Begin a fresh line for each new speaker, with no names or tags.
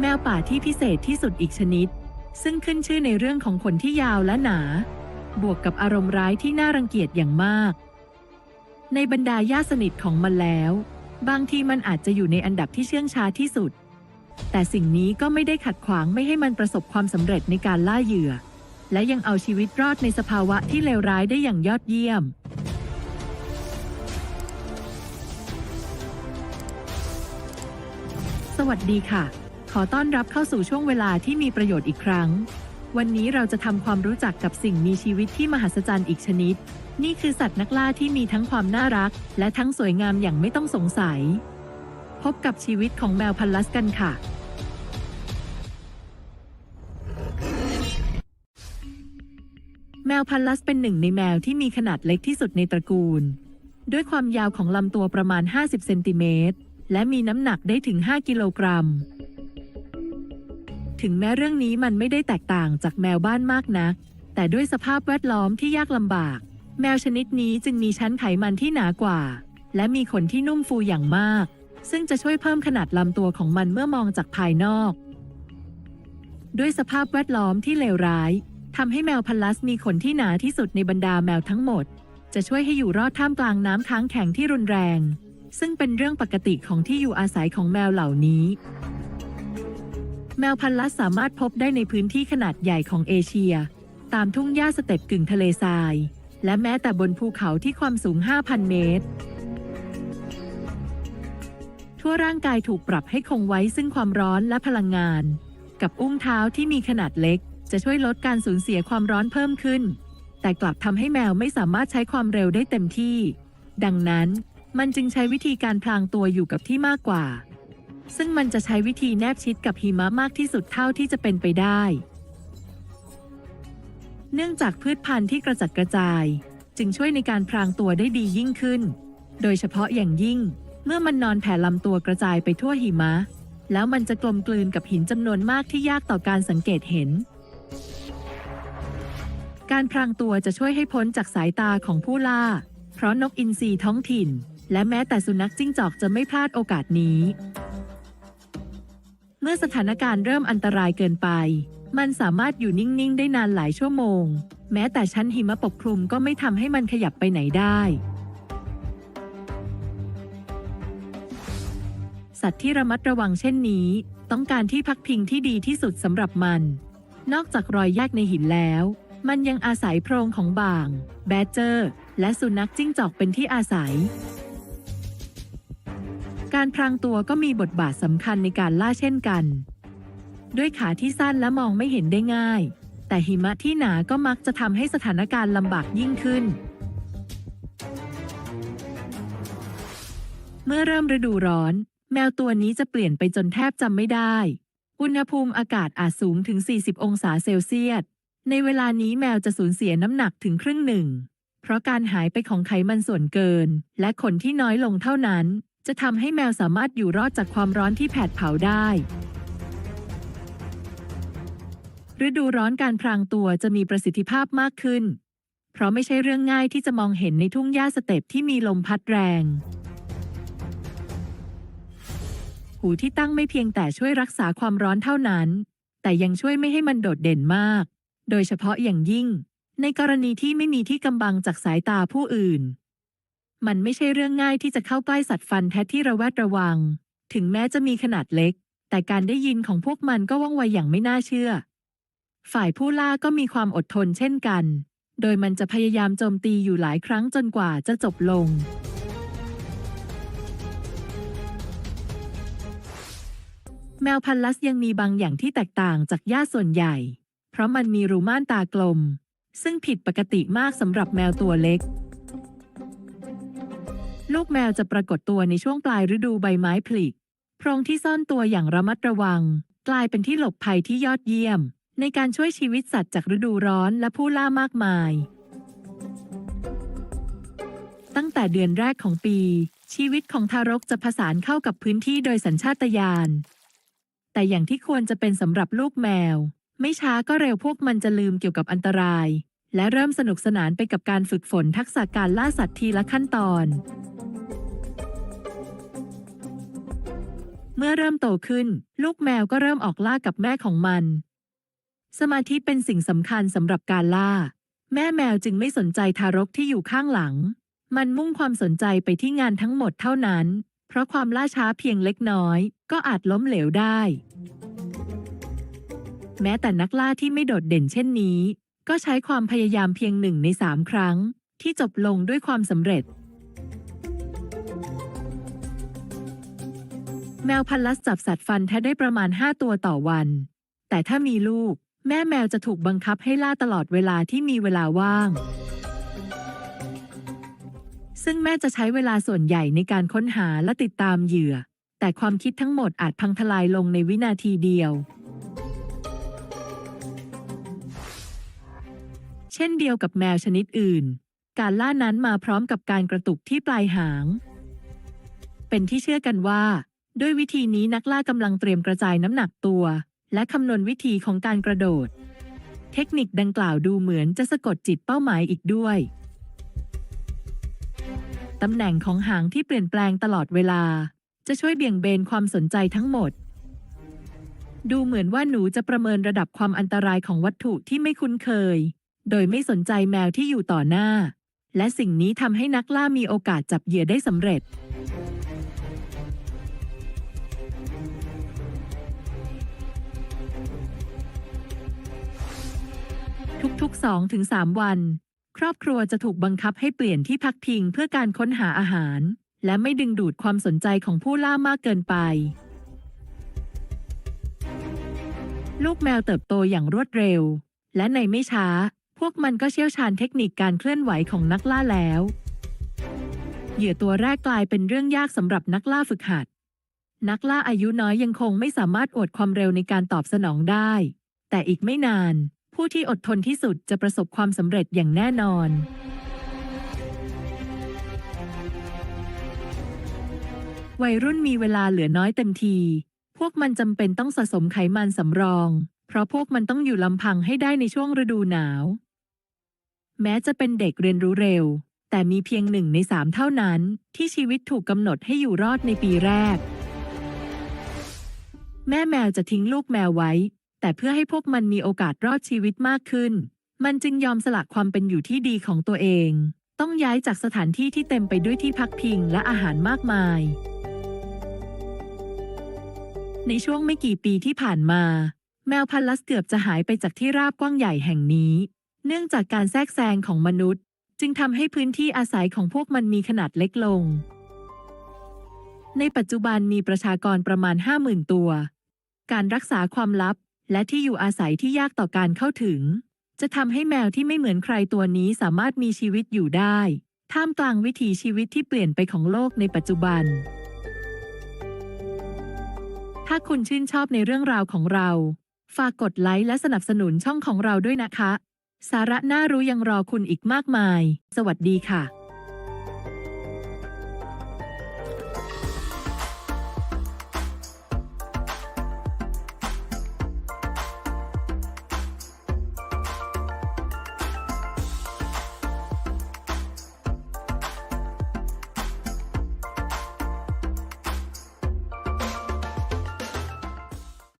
แมวป่าที่พิเศษที่สุดอีกชนิด ซึ่งขึ้นชื่อในเรื่องของขนที่ยาวและหนา บวกกับอารมณ์ร้ายที่น่ารังเกียจอย่างมาก ในบรรดาญาติสนิทของมันแล้ว บางทีมันอาจจะอยู่ในอันดับที่เชื่องช้าที่สุด แต่สิ่งนี้ก็ไม่ได้ขัดขวางไม่ให้มันประสบความสำเร็จในการล่าเหยื่อ และยังเอาชีวิตรอดในสภาวะที่เลวร้ายได้อย่างยอดเยี่ยม วัสดีค่ะ ขอต้อนรับเข้าสู่ช่วงเวลาที่มีประโยชน์อีกครั้ง วันนี้เราจะทำความรู้จักกับสิ่งมีชีวิตที่มหัศจรรย์อีกชนิด นี่คือสัตว์นักล่าที่มีทั้งความน่ารัก และทั้งสวยงามอย่างไม่ต้องสงสัย พบกับชีวิตของแมวพันลัสกันค่ะ แมวพันลัสเป็นหนึ่งในแมวที่มีขนาดเล็กที่สุดในตระกูล ด้วยความยาวของลำตัวประมาณ 50 เซนติเมตร และมีน้ำหนักได้ถึง 5 กิโลกรัม ถึงแม้เรื่องนี้มันไม่ได้แตกต่างจากแมวบ้านมากนัก แต่ด้วยสภาพแวดล้อมที่ยากลำบาก แมวชนิดนี้จึงมีชั้นไขมันที่หนากว่า และมีขนที่นุ่มฟูอย่างมาก ซึ่งจะช่วยเพิ่มขนาดลำตัวของมันเมื่อมองจากภายนอก ด้วยสภาพแวดล้อมที่เลวร้ายทำให้แมวพันลัสมีขนที่หนาที่สุดในบรรดาแมวทั้งหมด จะช่วยให้อยู่รอดท่ามกลางน้ำค้างแข็งที่รุนแรง ซึ่งเป็นเรื่องปกติของที่อยู่อาศัยของแมวเหล่านี้ แมวพันลัสสามารถพบได้ในพื้นที่ขนาดใหญ่ของเอเชีย ตามทุ่งหญ้าสเต็ปกึ่งทะเลทราย และแม้แต่บนภูเขาที่ความสูง 5,000 เมตร ทั่วร่างกายถูกปรับให้คงไว้ซึ่งความร้อนและพลังงาน กับอุ้งเท้าที่มีขนาดเล็ก จะช่วยลดการสูญเสียความร้อนเพิ่มขึ้น แต่กลับทำให้แมวไม่สามารถใช้ความเร็วได้เต็มที่ ดังนั้น มันจึงใช้วิธีการพลางตัวอยู่กับที่มากกว่า ซึ่งมันจะใช้วิธีแนบชิดกับหิมะมากที่สุดเท่าที่จะเป็นไปได้ เนื่องจากพืชพันธุ์ที่กระจัดกระจาย จึงช่วยในการพรางตัวได้ดียิ่งขึ้น โดยเฉพาะอย่างยิ่ง เมื่อมันนอนแผ่ลำตัวกระจายไปทั่วหิมะ แล้วมันจะกลมกลืนกับหินจำนวนมากที่ยากต่อการสังเกตเห็นการพรางตัวจะช่วยให้พ้นจากสายตาของผู้ล่า เพราะนกอินทรีท้องถิ่น และแม้แต่สุนัขจิ้งจอกจะไม่พลาดโอกาสนี้ เมื่อสถานการณ์เริ่มอันตรายเกินไป มันสามารถอยู่นิ่ง ๆ ได้นานหลายชั่วโมง แม้แต่ชั้นหิมะปกคลุมก็ไม่ทำให้มันขยับไปไหนได้ สัตว์ที่ระมัดระวังเช่นนี้ ต้องการที่พักพิงที่ดีที่สุดสำหรับมัน นอกจากรอยแยกในหินแล้ว มันยังอาศัยโพรงของบ่าง แบดเจอร์ และสุนัขจิ้งจอกเป็นที่อาศัย การพรางตัวก็มีบทบาทสำคัญในการล่าเช่นกัน ด้วยขาที่สั้นและมองไม่เห็นได้ง่าย แต่หิมะที่หนาก็มักจะทำให้สถานการณ์ลำบากยิ่งขึ้น เมื่อเริ่มฤดูร้อน แมวตัวนี้จะเปลี่ยนไปจนแทบจำไม่ได้ อุณหภูมิอากาศอาจสูงถึง 40 องศาเซลเซียส ในเวลานี้แมวจะสูญเสียน้ำหนักถึงครึ่งหนึ่ง เพราะการหายไปของไขมันส่วนเกิน และขนที่น้อยลงเท่านั้น จะทำให้แมวสามารถอยู่รอดจากความร้อนที่แผดเผาได้ ฤดูร้อนการพรางตัวจะมีประสิทธิภาพมากขึ้น เพราะไม่ใช่เรื่องง่ายที่จะมองเห็นในทุ่งหญ้าสเต็ปที่มีลมพัดแรง หูที่ตั้งไม่เพียงแต่ช่วยรักษาความร้อนเท่านั้น แต่ยังช่วยไม่ให้มันโดดเด่นมาก โดยเฉพาะอย่างยิ่ง ในกรณีที่ไม่มีที่กำบังจากสายตาผู้อื่น มันไม่ใช่เรื่องง่ายที่จะเข้าใกล้สัตว์ฟันแท้ที่ระแวดระวัง ถึงแม้จะมีขนาดเล็ก แต่การได้ยินของพวกมันก็ว่องไวอย่างไม่น่าเชื่อ ฝ่ายผู้ล่าก็มีความอดทนเช่นกัน โดยมันจะพยายามโจมตีอยู่หลายครั้งจนกว่าจะจบลง แมวพันลัสยังมีบางอย่างที่แตกต่างจากญาติส่วนใหญ่ เพราะมันมีรูม่านตากลม ซึ่งผิดปกติมากสำหรับแมวตัวเล็ก ลูกแมวจะปรากฏตัวในช่วงปลายฤดูใบไม้ผลิโพรงที่ซ่อนตัวอย่างระมัดระวัง กลายเป็นที่หลบภัยที่ยอดเยี่ยม ในการช่วยชีวิตสัตว์จากฤดูร้อนและผู้ล่ามากมาย ตั้งแต่เดือนแรกของปี ชีวิตของทารกจะผสานเข้ากับพื้นที่โดยสัญชาตญาณแต่อย่างที่ควรจะเป็นสำหรับลูกแมว ไม่ช้าก็เร็วพวกมันจะลืมเกี่ยวกับอันตราย และเริ่มสนุกสนานไปกับการฝึกฝนทักษะการล่าสัตว์ทีละขั้นตอน เมื่อเริ่มโตขึ้น ลูกแมวก็เริ่มออกล่ากับแม่ของมัน สมาธิเป็นสิ่งสำคัญสำหรับการล่า แม่แมวจึงไม่สนใจทารกที่อยู่ข้างหลัง มันมุ่งความสนใจไปที่งานทั้งหมดเท่านั้น เพราะความล่าช้าเพียงเล็กน้อย ก็อาจล้มเหลวได้ แม้แต่นักล่าที่ไม่โดดเด่นเช่นนี้ ก็ใช้ความพยายามเพียงหนึ่งในสามครั้ง ที่จบลงด้วยความสำเร็จ แมวพันลัสจับสัตว์ฟันแท้ได้ประมาณ 5 ตัวต่อวัน แต่ถ้ามีลูก แม่แมวจะถูกบังคับให้ล่าตลอดเวลาที่มีเวลาว่าง ซึ่งแม่จะใช้เวลาส่วนใหญ่ในการค้นหาและติดตามเหยื่อ แต่ความคิดทั้งหมดอาจพังทลายลงในวินาทีเดียว เช่นเดียวกับแมวชนิดอื่น การล่านั้นมาพร้อมกับการกระตุกที่ปลายหาง เป็นที่เชื่อกันว่า ด้วยวิธีนี้นักล่ากำลังเตรียมกระจายน้ำหนักตัว และคำนวณวิธีของการกระโดด เทคนิคดังกล่าวดูเหมือนจะสะกดจิตเป้าหมายอีกด้วยตำแหน่งของหางที่เปลี่ยนแปลงตลอดเวลา จะช่วยเบี่ยงเบนความสนใจทั้งหมด ดูเหมือนว่าหนูจะประเมินระดับความอันตรายของวัตถุที่ไม่คุ้นเคย โดยไม่สนใจแมวที่อยู่ต่อหน้า และสิ่งนี้ทำให้นักล่ามีโอกาสจับเหยื่อได้สำเร็จ ทุกๆ 2-3วัน ครอบครัวจะถูกบังคับให้เปลี่ยนที่พักพิงเพื่อการค้นหาอาหาร และไม่ดึงดูดความสนใจของผู้ล่ามากเกินไป ลูกแมวเติบโตอย่างรวดเร็ว และในไม่ช้า วกมันก็เชี่ยวชาญเทคนิคการเคลื่อนไหวของนักล่าแล้ว เหยื่อตัวแรกกลายเป็นเรื่องยากสำหรับนักล่าฝึกหัด นักล่าอายุน้อยยังคงไม่สามารถอดความเร็วในการตอบสนองได้ แต่อีกไม่นาน ผู้ที่อดทนที่สุดจะประสบความสำเร็จอย่างแน่นอนวัยรุ่นมีเวลาเหลือน้อยเต็มที พวกมันจำเป็นต้องสะสมไขมันสำรอง เพราะพวกมันต้องอยู่ลำพังให้ได้ในช่วงฤดูหนาว แม้จะเป็นเด็กเรียนรู้เร็ว แต่มีเพียงหนึ่งในสามเท่านั้น ที่ชีวิตถูกกำหนดให้อยู่รอดในปีแรก แม่แมวจะทิ้งลูกแมวไว้ แต่เพื่อให้พวกมันมีโอกาสรอดชีวิตมากขึ้น มันจึงยอมสละความเป็นอยู่ที่ดีของตัวเอง ต้องย้ายจากสถานที่ที่เต็มไปด้วยที่พักพิงและอาหารมากมาย ในช่วงไม่กี่ปีที่ผ่านมา แมวพันลัสเกือบจะหายไปจากที่ราบกว้างใหญ่แห่งนี้ เนื่องจากการแทรกแซงของมนุษย์ จึงทำให้พื้นที่อาศัยของพวกมันมีขนาดเล็กลง ในปัจจุบันมีประชากรประมาณ 50,000 ตัว การรักษาความลับ และที่อยู่อาศัยที่ยากต่อการเข้าถึง จะทำให้แมวที่ไม่เหมือนใครตัวนี้สามารถมีชีวิตอยู่ได้ ท่ามกลางวิถีชีวิตที่เปลี่ยนไปของโลกในปัจจุบัน ถ้าคุณชื่นชอบในเรื่องราวของเรา ฝากกดไลค์และสนับสนุนช่องของเราด้วยนะคะ สาระน่ารู้ยังรอคุณอีกมากมาย สวัสดีค่ะ